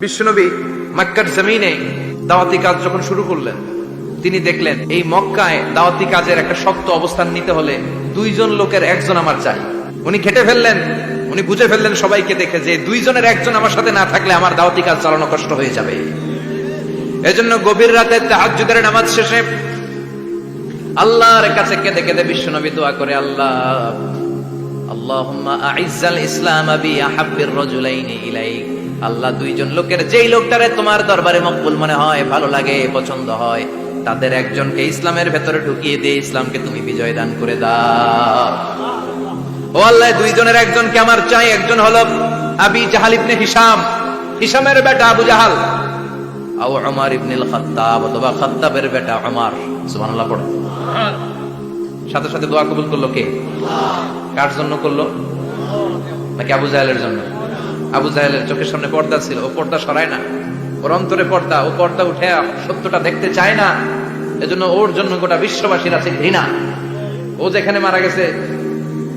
বিশ্বনবী মক্কার জমিনে দাওয়াতি কাজ যখন শুরু করলেন, তিনি দেখলেন, এই মক্কায় দাওয়াতি কাজের একটা শক্ত অবস্থান নিতে হলে দুইজন লোকের একজন আমার চাই। উনি খেটে ফেললেন, উনি বুঝে ফেললেন সবাইকে দেখে যে দুইজনের একজন আমার সাথে না থাকলে আমার দাওয়াতি কাজ চালানো কষ্ট হয়ে যাবে। এজন্য গভীর রাতে তাহাজ্জুদের নামাজ শেষে আল্লাহর কাছে কেঁদে কেঁদে বিশ্বনবী দোয়া করে, আল্লাহ, আল্লাহুম্মা আইজ্জাল ইসলাম বি আহাব্বির ইলাইক। আল্লাহ দুইজন লোকের যেই লোকটারে তোমার দরবারে মকবুল মনে হয়, ভালো লাগে, পছন্দ হয়, তাদের একজনকে ইসলামের ভেতরে ঢুকিয়ে দিয়ে ইসলামকে তুমি বিজয় দান করে দাও। ও আল্লাহ, দুইজনের একজনকে আমার চাই, একজন হলো আবি জাহাল ইবনে হিসাম হিসামের বেটা আবু জাহাল। আও উমার ইবনুল খাত্তাব অথবা খাত্তাবের বেটা উমার। সুবহানাল্লাহ, পড়ো। সাথে সাথে দোয়া কবুল করল কে? কার জন্য করল? নাকি আবু জাহেলের জন্য? আবু জাহেলের চোখের সামনে পর্দা ছিল, ও পর্দা সরায় না। ওর অন্তরে পর্দা, ও পর্দা উঠে সত্যটা দেখতে চায় না। এজন্য ওর জন্য গোটা বিশ্ববাসীর আছে ঘৃণা। ও যেখানে মারা গেছে,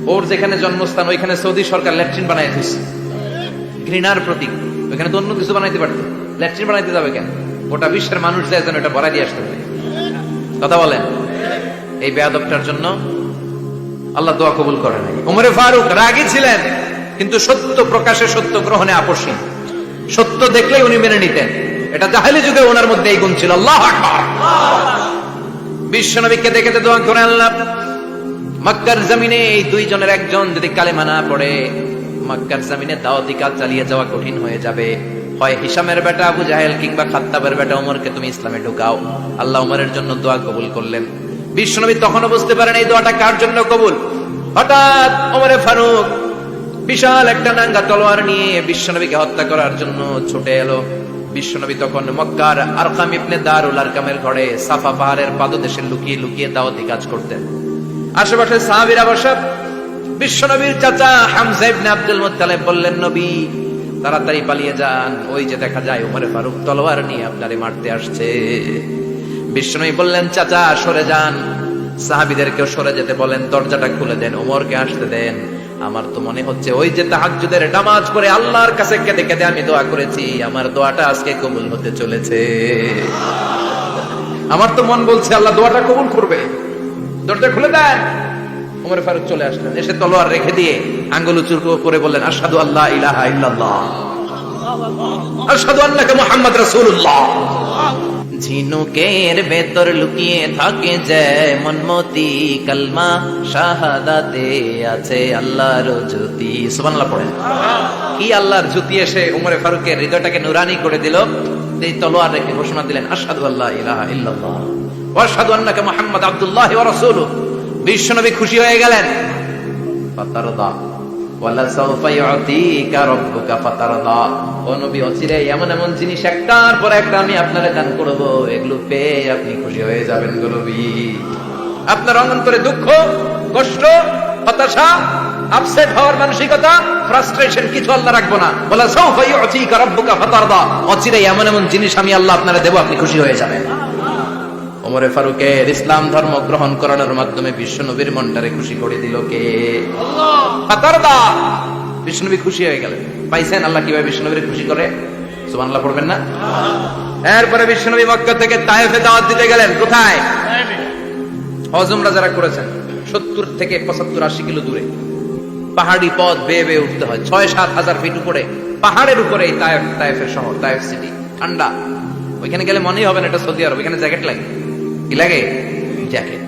ওর যেখানে জন্মস্থান, ওইখানে সৌদি সরকার ল্যাট্রিন বানাই দিচ্ছে ঘৃণার প্রতীক। ওইখানে তো অন্য কিছু বানাইতে পারতো। ল্যাট্রিন বানাইতে যাবে কেন? গোটা বিশ্বের মানুষ যায় যেন এটা ভরাই দিয়ে আসতে হবে কথা বলেন। এই বেয়াদবটার জন্য আল্লাহ দোয়া কবুল করে নাই। উমরে ফারুক রাগী ছিলেন। কিন্তু সত্য প্রকাশে সত্য গ্রহণে আপসীন সত্য দেখলেই উনি মেনে নিতেন। এটা জাহেলি যুগে ওনার মধ্যে এই গুণ ছিল। আল্লাহ বিশ্বনবীকে দেখে আল্লাহ, মক্কার জমিনে এই দুইজনের একজন যদি কালেমা না পড়ে, মক্কার জমিনে দাওয়াতি কাজ চালিয়ে যাওয়া কঠিন হয়ে যাবে। হয় হিসামের বেটা, আবু জাহেল, কিংবা খাত্তাবের বেটা ওমরকে তুমি ইসলামে ঢুকাও। আল্লাহ ওমরের জন্য দোয়া কবুল করলেন। বিশ্বনবী তখনও বুঝতে পারেন এই দোয়াটা কার জন্য কবুল? হঠাৎ ওমরে ফারুক বিশাল একটা নাঙ্গা তলোয়ার নিয়ে বিশ্বনবীকে হত্যা করার জন্য ছুটে এলো। বিশ্বনবী তখন মক্কার আরকাম ইবনে দারুল আরকামের ঘরে সাফা পাহাড়ের পাদদেশে লুকিয়ে লুকিয়ে দাওয়াতি কাজ করতেন। আশেপাশে সাহাবীরা বসা। বিশ্বনবীর চাচা হামজা ইবনে আব্দুল মুত্তালিব বললেন, নবী, তাড়াতাড়ি পালিয়ে যান। ওই যে দেখা যায় উমরে ফারুক তলোয়ার নিয়ে আপনারে মারতে আসছে। বিশ্বনবী বললেন, চাচা, সরে যান। সাহাবিদেরকেও সরে যেতে বলেন, দরজাটা খুলে দেন, ওমরকে আসতে দেন। আমার তো মনে হচ্ছে ওই যে তাহাজ্জুদের নামাজ পড়ে আল্লাহর কাছে কেঁদে কেঁদে আমি দোয়া করেছি, আমার দোয়াটা আজকে কবুল হতে চলেছে। আমার তো মন বলছে, আল্লাহ দোয়াটা কবুল করবে। দরজা খুলে দেন। ওমর ফারুক চলে আসলেন, এসে তলোয়ার রেখে দিয়ে আঙ্গুল উঁচু করে বললেন, আশহাদু আল্লাহ ইলাহা ইল্লাল্লাহ। আশহাদু আন্নাকা মুহাম্মদ রাসূলুল্লাহ। ঝিনুকের ভেতর লুকিয়ে থাকে যেমন মতি কালমা, শাহাদাতে আছে আল্লাহর জ্যোতি। সুবহানাল্লাহ পড়েন। কি আল্লাহর জ্যোতি এসে উমরে ফারুকের হৃদয়টাকে নুরানি করে দিল? এই তলোয়ার রেখে ঘোষণা দিলেন, আশহাদু আল্লাহ ইলাহা ইল্লাল্লাহ ওয়া আশহাদু আন্নাকা মুহাম্মদ আব্দুল্লাহ ওয়া রাসূলুহু। বিশ্বনবী খুশি হয়ে গেলেন। ফাতারদা। দুঃখ, কষ্ট, হতাশা হওয়ার মানসিকতা কিছু রাখব না। বলা অচিরে এমন এমন জিনিস আমি আল্লাহ আপনারে দেব, আপনি খুশি হয়ে যাবেন। ওমরে ফারুকের ইসলাম ধর্ম গ্রহণ করানোর মাধ্যমে বিশ্বনবীর মনটারে খুশি করে দিল কে? বিষ্ণুনবী খুশি হয়ে গেলেন। পাইছেন? আল্লাহ কীভাবে বিষ্ণুনবীর খুশি করে? সুবহানাল্লাহ পড়বেন না? এরপরে বিষ্ণুনবী মক্কা থেকে তায়েফে দাওয়াত দিতে গেলেন। কোথায়? হজমরা যারা করেছেন সত্তর থেকে পঁচাত্তর আশি কিলো দূরে। পাহাড়ি পথ বেয়ে বেয়ে উঠতে হয়। ছয় সাত হাজার ফিট উপরে পাহাড়ের উপরে এই তায়েফ তায়েফের শহর তায়েফ সিটি। ঠান্ডা। ওইখানে গেলে মনেই হবে না এটা সৌদি আরব। এখানে জ্যাকেট লাগে। কি লাগে? জ্যাকেট।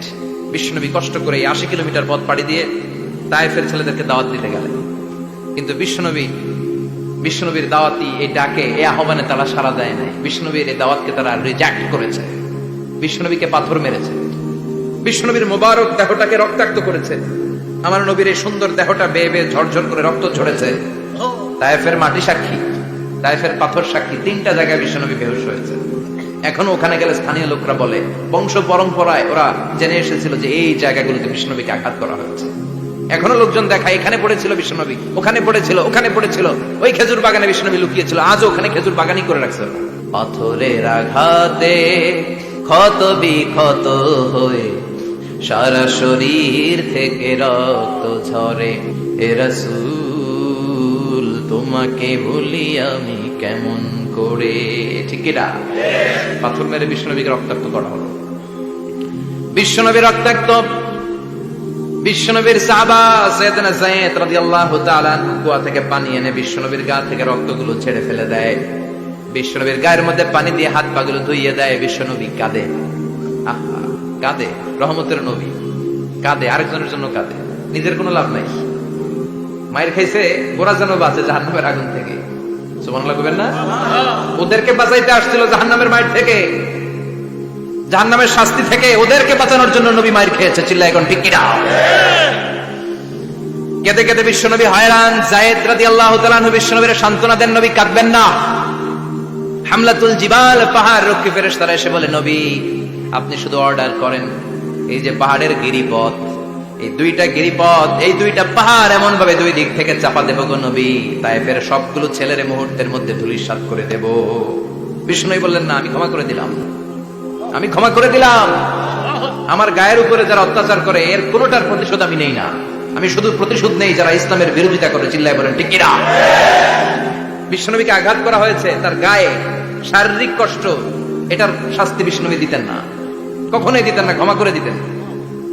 বিশ্বনবী কষ্ট করে আশি কিলোমিটার পথ পাড়ি দিয়ে তায়েফের ছেলেদেরকে দাওয়াত দিতে গেলেন। কিন্তু বিশ্বনবী, বিশ্বনবীর দাওয়াতি এই ডাকে এই আহ্বানে তারা সাড়া দেয় নাই। বিষ্ণনবীর এই দাওয়াতকে তারা রিজেক্ট করেছে। বিষ্ণনবীকে পাথর মেরেছে। বিষ্ণনবীর মোবারক দেহটাকে রক্তাক্ত করেছে। আমার নবীর এই সুন্দর দেহটা বেয়ে বেয়ে ঝরঝর করে রক্ত ঝরেছে। তায়েফের মাটি সাক্ষী, তায়েফের পাথর সাক্ষী, তিনটা জায়গায় বিশ্বনবী বেহুশ হয়েছে। এখনও ওখানে গেলে স্থানীয় লোকরা বলে, বংশ পরম্পরায় ওরা জেনে এসেছিল যে এই জায়গাগুলোতে বিষ্ণনবীকে আঘাত করা হয়েছে এখনও লোকজন দেখায়, এখানে পড়েছিল বিষ্ণনবী ওখানে পড়েছিল ওখানে পড়েছিল, ওই খেজুর বাগানে বিষ্ণনবী লুকিয়েছিল, আজও ওখানে খেজুর বাগানই করে রাখছে। পাথরের আঘাতে ক্ষত বিক্ষত হয়ে সারা শরীর থেকে রক্ত ঝরে এ রাসূল, তোমাকে বলি আমি কেমন করে। ঠিক কিনা পাথর মেরে বিশ্বনবীকে রক্তাক্ত করা হলো। বিশ্বনবী রক্তাক্ত। বিশ্বনবীর যায়েদ রাদিয়াল্লাহু তাআলা কুয়া থেকে পানি এনে বিশ্বনবীর গা থেকে রক্তগুলো ছেড়ে ফেলে দেয়। বিশ্বনবীর গায়ের মধ্যে পানি দিয়ে হাত পাগুলো ধুইয়ে দেয়। বিশ্বনবী কাঁদে। কাঁদে। রহমতের নবী। কাঁদে। আরেকজনের জন্য কাঁদে। নিজের কোনো লাভ নাই। মায়ের খাইছে ওরা যেন বাঁচে জাহান্নামের আগুন থেকে। সুবহানাল্লাহ কইবেন না? ওদেরকে বাঁচাইতে আসছিল মায়ের থেকে। শাস্তি থেকে ওদেরকে বাঁচানোর জন্য নবী মায়ের খেয়েছে চিল্লা এখন ঠিক কিনা? কেঁদে কেঁদে বিশ্বনবী হয়রান। জায়েদ রাদিয়াল্লাহু তাআলা আনহু বিশ্বনবীর সান্ত্বনা দেন, নবী কাঁদবেন না। হামলাতুল জিবাল, পাহাড় রক্ষী ফেরেশতারা এসে বলে, নবী, আপনি শুধু অর্ডার করেন, এই যে পাহাড়ের গিরিপথ এই দুইটা গিরিপথ, এই দুইটা পাহাড় এমন ভাবে দুই দিক থেকে চাপা দেব গো নবী। তাই ফের সবগুলো ছেলের মুহূর্তের মধ্যে ধুলিসাৎ করে দেব। বিষ্ণুই বললেন, না, আমি ক্ষমা করে দিলাম। আমি ক্ষমা করে দিলাম। আমার গায়ের উপরে যারা অত্যাচার করে, এর কোনোটার প্রতিশোধ আমি নেই না। আমি শুধু প্রতিশোধ নেই যারা ইসলামের বিরোধিতা করে, চিল্লায় বলেন, ঠিক কিনা আঘাত করা হয়েছে, তার গায়ে শারীরিক কষ্ট, এটার শাস্তি বিষ্ণনবী দিতেন না। কখনোই দিতেন না, ক্ষমা করে দিতেন।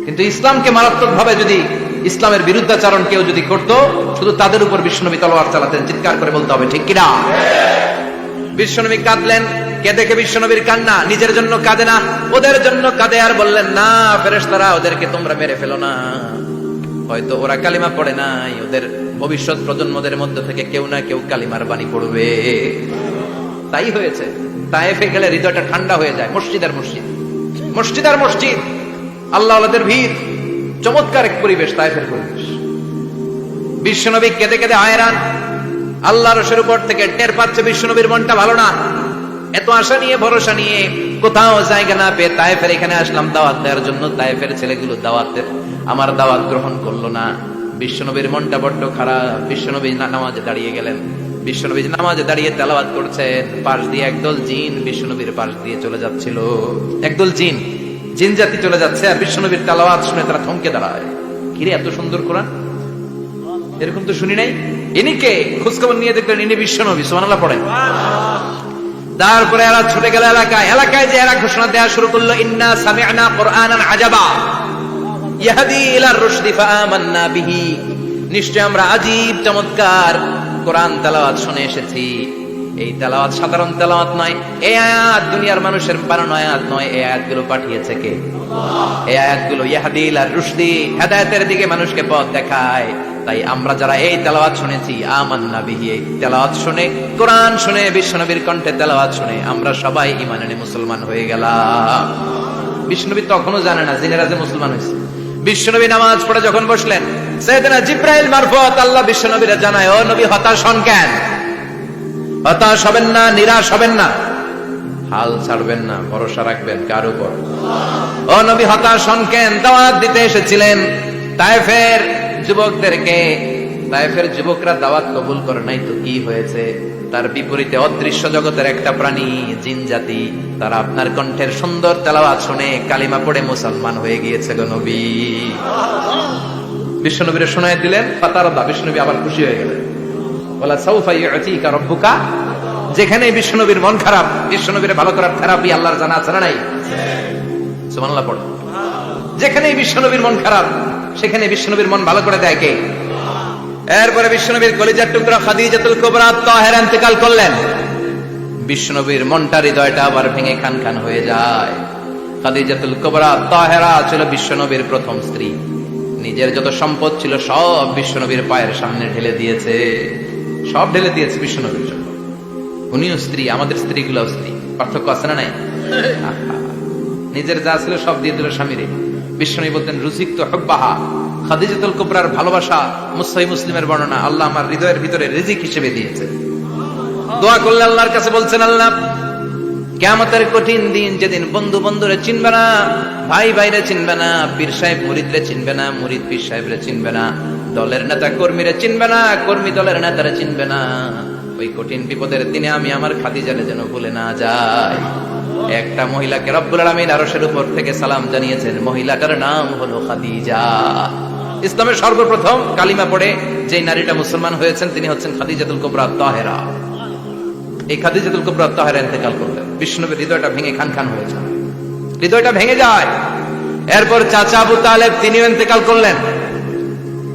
কিন্তু ইসলামকে মারাত্মক ভাবে যদি ইসলামের বিরুদ্ধাচারণ কেউ যদি করত, শুধু তাদের উপর বিষ্ণনবী তলোয়ার চালাতেন। চিৎকার করে বলতে হবে, ঠিক কিনা? বিশ্বনবী কাঁদলেন কে দেখে বিশ্বনবীর কান্না, নিজের জন্য কাঁদে না, ওদের জন্য কাঁদে আর বললেন, না, ফেরেশতারা ওদেরকে তোমরা মেরে ফেলো না। হয়তো ওরা কালিমা পড়ে নাই, ওদের ভবিষ্যৎ প্রজন্মদের মধ্য থেকে কেউ না কেউ কালিমার বাণী পড়বে। তাই হয়েছে। তাইফে গেলে হৃদয়টা ঠান্ডা হয়ে যায়, মসজিদ আর মসজিদ। মসজিদ আর মসজিদ। আল্লাহ ভিড়, চমৎকার এক পরিবেশ তাইফের পরিবেশ। বিশ্বনবী কেঁদে কেঁদে আয়রান আল্লাহ রসের উপর থেকে টের পাচ্ছে বিশ্বনবীর মনটা ভালো না। এত আশা নিয়ে, ভরসা নিয়ে কোথাও জায়গা না পেয়ে তাইফের এখানে আসলাম, দাওয়াত দেওয়ার জন্য তাইফের ছেলেগুলো দাওয়াতের আমার দাওয়াত গ্রহণ করল না। বিশ্বনবীর মনটা বড্ড খারাপ। বিশ্বনবী নামাজে দাঁড়িয়ে গেলেন। বিশ্বনবী নামাজে দাঁড়িয়ে তেলাওয়াত করছেন, পাশ দিয়ে একদল জিন বিশ্বনবীর পাশ দিয়ে চলে যাচ্ছিল। একদল জিন জিন জাতি চলে যাচ্ছে আর বিশ্বনবীর তেলাওয়াত শুনে তারা থমকে দাঁড়ায়। কিরে, এত সুন্দর কোরআন? এরকম তো শুনি নাই? ইনি কে? খোঁজখবর নিয়ে দেখলেন ইনি বিশ্বনবী সোমানাল্লাহ পড়েন। তারপরে এরা ছুটে গেল এলাকায়। এলাকায় যে এরা ঘোষণা দেওয়া শুরু করল, ইন্না সামি'না কুরআনান আজাবা। ইয়াহদি ইলার রুশদি ফাআমান্না বিহি। নিশ্চয় আমরা আজীব চমৎকার কোরআন তেলাওয়াত শুনে এসেছি। এই তেলাওয়াত, সাধারণ তেলাওয়াত নয়। এই আয়াত দুনিয়ার মানুষের বানানো আয়াত নয়। এই আয়াতগুলো পাঠিয়েছে কে? এই আয়াতগুলো ইয়াহদিল আর রুশদি হেদায়েতের দিকে মানুষকে পথ দেখায়। তাই আমরা যারা এই তেলাওয়াত শুনেছি, আমান্না বিহি, এই তেলাওয়াত শুনে, কোরআন শুনে, বিশ্বনবীর কণ্ঠে তেলাওয়াত শুনে, আমরা সবাই ইমানে মুসলমান হয়ে গেলাম। বিষ্ণুনবী তখনও জানে না জিনেরা যে মুসলমান হয়েছে। বিশ্বনবী নামাজ পড়ে যখন বসলেন, সেদিনা জিব্রাইল মারফত আল্লাহ বিশ্বনবীরা জানায়, ও নবী, হতাশ হন কেন? হতাশ হবেন না, নিরাশ হবেন না। হাল ছাড়বেন না, ভরসা রাখবেন কার উপর? ও নবী, হতাশ হন কেন? দাওয়াত দিতে এসেছিলেন। তাইফের যুবকদেরকে তাইফের যুবকরা দাওয়াত কবুল করে নাই তো কি হয়েছে? তার বিপরীতে অদৃশ্য জগতের একটা প্রাণী, জিন জাতি, তারা আপনার কণ্ঠের সুন্দর তেলাওয়াত শুনে কালিমা পড়ে মুসলমান হয়ে গিয়েছে গো নবী। বিশ্বনবীরে শোনায় দিলেন ফাতারদা বিশ্বনবী আবার খুশি হয়ে গেলেন। যেখানে বিশ্বনবীর মন খারাপ, বিশ্বনবীর ভালো খারাপ খারাপই আল্লাহর জানা আছে না নাই? সুবহানাল্লাহ পড়ো। যেখানে বিশ্বনবীর মন খারাপ সেখানে বিশ্বনবীর মন ভালো করে দেয় কে? এরপরে বিশ্বনবীর কলিজার টুকরা খাদিজাতুল কুবরা তাহের ইন্তেকাল করলেন। বিশ্বনবীর মনটা হৃদয়টা আবার ভেঙে খান খান হয়ে যায়। খাদিজাতুল কুবরা তাহেরা ছিল বিশ্বনবীর প্রথম স্ত্রী। নিজের যত সম্পদ ছিল সব বিশ্বনবীর পায়ের সামনে ঢেলে দিয়েছে। সব ঢেলে দিয়েছে বিশ্বনবীর জন্য। উনিও স্ত্রী, আমাদের স্ত্রীগুলো স্ত্রী। পার্থক্য আছে না নাই? নিজের যা ছিল সব দিয়ে দিল স্বামীরে। বিশ্বনবী বলতেন, রুজিক তো হব্বাহা। খাদিজাতুল কুবরার ভালোবাসা মুসাই মুসলিমের বর্ণনা আল্লাহ আমার হৃদয়ের ভিতরে রিজিক হিসেবে দিয়েছে। দোয়া করলে আল্লাহর কাছে বলছেন, আল্লাহ কেমতের কঠিন দিন যেদিন বন্ধু বন্ধুরে চিনবে না, ভাই ভাইরে চিনবে না, পীর সাহেব মুরিদরে চিনবে না, মুরিদ পীর সাহেবরে চিনবে না দলের নেতা কর্মীরা চিনবে না, কর্মী দলের নেতারা চিনবে না। ওই কঠিন বিপদের দিনে আমি আমার খাদিজারে যেন ভুলে না যাই। একটা মহিলাকে রব্বুল আলামিন আরসের উপর থেকে সালাম জানিয়েছেন, মহিলাটার নাম হলো খাদিজা। ইসলামের সর্বপ্রথম কালিমা পড়ে যে নারীটা মুসলমান হয়েছেন, তিনি হচ্ছেন খাদিজাতুল কুবরা তাহেরা। এই খাদিজাতুল কুবরা তাহের ইন্তেকাল করলেন। বিষ্ণুনবীর হৃদয়টা ভেঙে খান খান হয়ে যায়। হৃদয়টা ভেঙে যায়। এরপর চাচা আবু তালেব তিনিও ইন্তেকাল করলেন।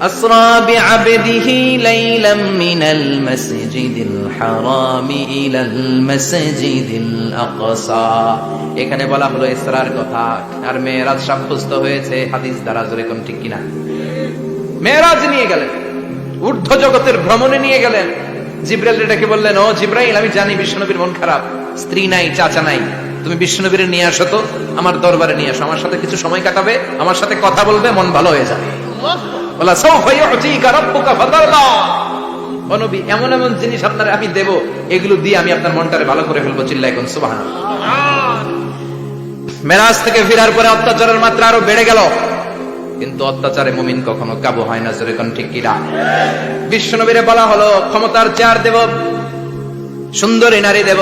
أسرى بعبده ليلا من المسجد الحرام إلى المسجد الأقصى এখানে বলা হলো ইসরার কথা আর মেয়েরাজ সাব্যস্ত হয়েছে হাদিস দ্বারা জোরে কোন ঠিক কিনা মেয়েরাজ নিয়ে গেলেন ঊর্ধ্ব জগতের ভ্রমণে নিয়ে গেলেন জিব্রাইল ডেকে বললেন ও জিব্রাইল আমি জানি বিশ্বনবীর মন খারাপ স্ত্রী নাই চাচা নাই তুমি বিশ্বনবীর নিয়ে আসো তো আমার দরবারে নিয়ে আসো আমার সাথে কিছু সময় কাটাবে আমার সাথে কথা বলবে মন ভালো হয়ে যাবে এমন এমন জিনিস আপনার আমি এগুলো দিয়ে আমি আপনার মনটারে ভালো করে ফেলব চিল্লা এখন মেরাজ থেকে পরে অত্যাচারের মাত্রা আরও বেড়ে গেল। কিন্তু অত্যাচারে মুমিন কখনো কাবু হয় না, জোরে ঠিক কিনা? বিশ্বনবীরে বলা হলো, ক্ষমতার চেয়ার দেব, সুন্দরী নারী দেব,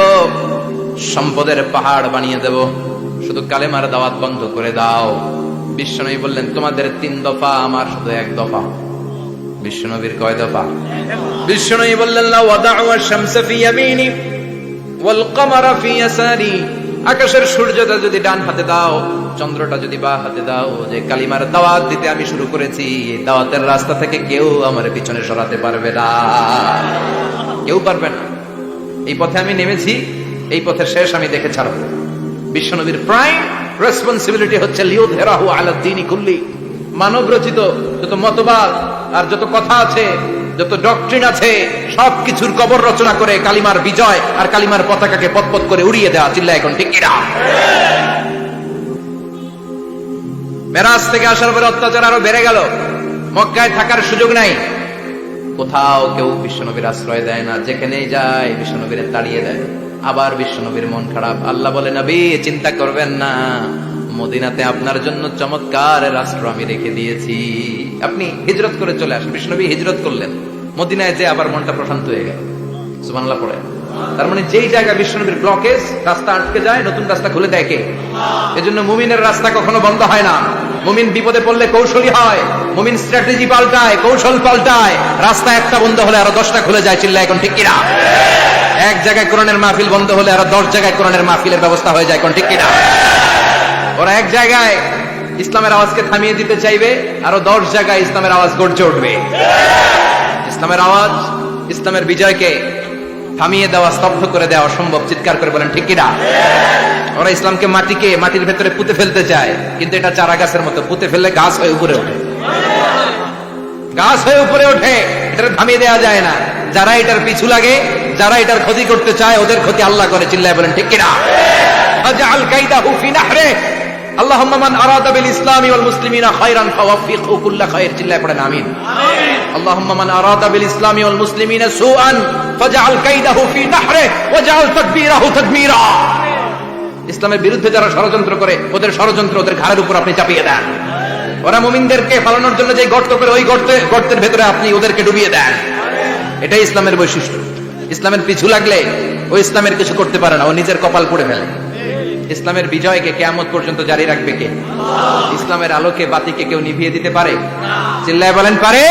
সম্পদের পাহাড় বানিয়ে দেব, শুধু কালেমার দাওয়াত বন্ধ করে দাও। বিশ্বনবী বললেন, তোমাদের তিন দফা, আমার শুধু এক দফা। বিশ্বনবীর কয় দফা? বিশ্বনবী বললেন আকাশের সূর্যটা যদি ডান হাতে দাও, চন্দ্রটা যদি বা হাতে দাও, যে কালিমার দাওয়াত দিতে আমি শুরু করেছি দাওয়াতের রাস্তা থেকে কেউ আমার পিছনে সরাতে পারবে না। কেউ পারবে না। এই পথে আমি নেমেছি, এই পথের শেষ আমি দেখে ছাড়ব। বিশ্বনবীর প্রাইম রেসপন্সিবিলিটি হচ্ছে লিউদ হেরাহু আলাদ্দিনী কুল্লি। মানব রচিত যত মতবাদ আর যত কথা আছে, যত ডক্ট্রিন আছে, সবকিছুর কবর রচনা করে কালিমার বিজয় আর কালিমার পতাকাকে পতপত করে উড়িয়ে দেওয়া চিল্লা এখন, ঠিক কিনা? মেরাজ থেকে আসার পরে অত্যাচার আরও বেড়ে গেল। মক্কায় থাকার সুযোগ নাই। কোথাও কেউ বিশ্বনবীর আশ্রয় দেয় না, যেখানেই যায় বিশ্বনবীর তাড়িয়ে দেয়। আবার বিশ্বনবীর মন খারাপ। আল্লাহ বলে, নবী, চিন্তা করবেন না। মদিনাতে আপনার জন্য চমৎকার রাষ্ট্র আমি রেখে দিয়েছি। আপনি হিজরত করে চলে আসেন। বিষ্ণবী হিজরত করলেন। মদিনায় যে আবার মনটা প্রশান্ত হয়ে গেল। সুবহানাল্লাহ পড়ে। তার মানে যেই জায়গায় বিষ্ণনবীর ব্লকেজ রাস্তা আটকে যায়, নতুন রাস্তা খুলে কে? এজন্য মুমিনের রাস্তা কখনো বন্ধ হয় না। মুমিন বিপদে পড়লে কৌশলী হয়। মুমিন স্ট্র্যাটেজি পাল্টায়, কৌশল পাল্টায়। রাস্তা একটা বন্ধ হলে আরও দশটা খুলে যায় চিল্লা এখন ঠিক কিনা? এক জায়গায় কোরআনের মাহফিল বন্ধ হলে আরও দশ জায়গায় কোরআনের মাহফিলের ব্যবস্থা হয়ে যায় এখন ঠিক কিনা? ওরা এক জায়গায় ইসলামের আওয়াজকে থামিয়ে দিতে চাইবে, আরও দশ জায়গায় ইসলামের আওয়াজ গর্জে উঠবে। ইসলামের আওয়াজ, ইসলামের বিজয়কে থামিয়ে দেওয়া, স্তব্ধ করে দেওয়া অসম্ভব, চিৎকার করে বলেন, ঠিক কিনা? ওরা ইসলামকে মাটিকে মাটির ভেতরে পুঁতে ফেলতে চায়, কিন্তু এটা চারা গাছের মতো, পুঁতে ফেললে গাছ হয়ে উপরে ওঠে। গাছ হয়ে উপরে ওঠে এটা থামিয়ে দেওয়া যায় না। যারা এটার পিছু লাগে যারা এটার ক্ষতি করতে চায় ওদের ক্ষতি আল্লাহ করে চিল্লায় বলেন ঠিক কিনা আজআল কাইদাহু ফি নাহরে اللهم من اراد بالاسلام والمسلمين خيرا فوفقه كل خير চিল্লায় পড়েন আমিন اللهم من اراد بالاسلام والمسلمين سوءا فاجعل كيده في نحره واجعل تدبيره تدميرا ইসলামের বিরুদ্ধে যারা ষড়যন্ত্র করে ওদের ষড়যন্ত্র ওদের ঘাড়ের উপর আপনি চাপিয়ে দেন ওরা মুমিনদেরকে পালানোর জন্য যে গর্ত করে ওই গর্তে গর্তের ভেতরে আপনি ওদেরকে ডুবিয়ে দেন এটাই ইসলামের বৈশিষ্ট্য ইসলামের পিছু লাগলে ও ইসলামের কিছু করতে পারে না, ও নিজের কপাল পড়ে ফেলে। ইসলামের বিজয়কে কেয়ামত পর্যন্ত জারি রাখবে কে? ইসলামের আলোকে বাতিকে কেউ নিভিয়ে দিতে পারে? চিল্লায় বলেন পারে?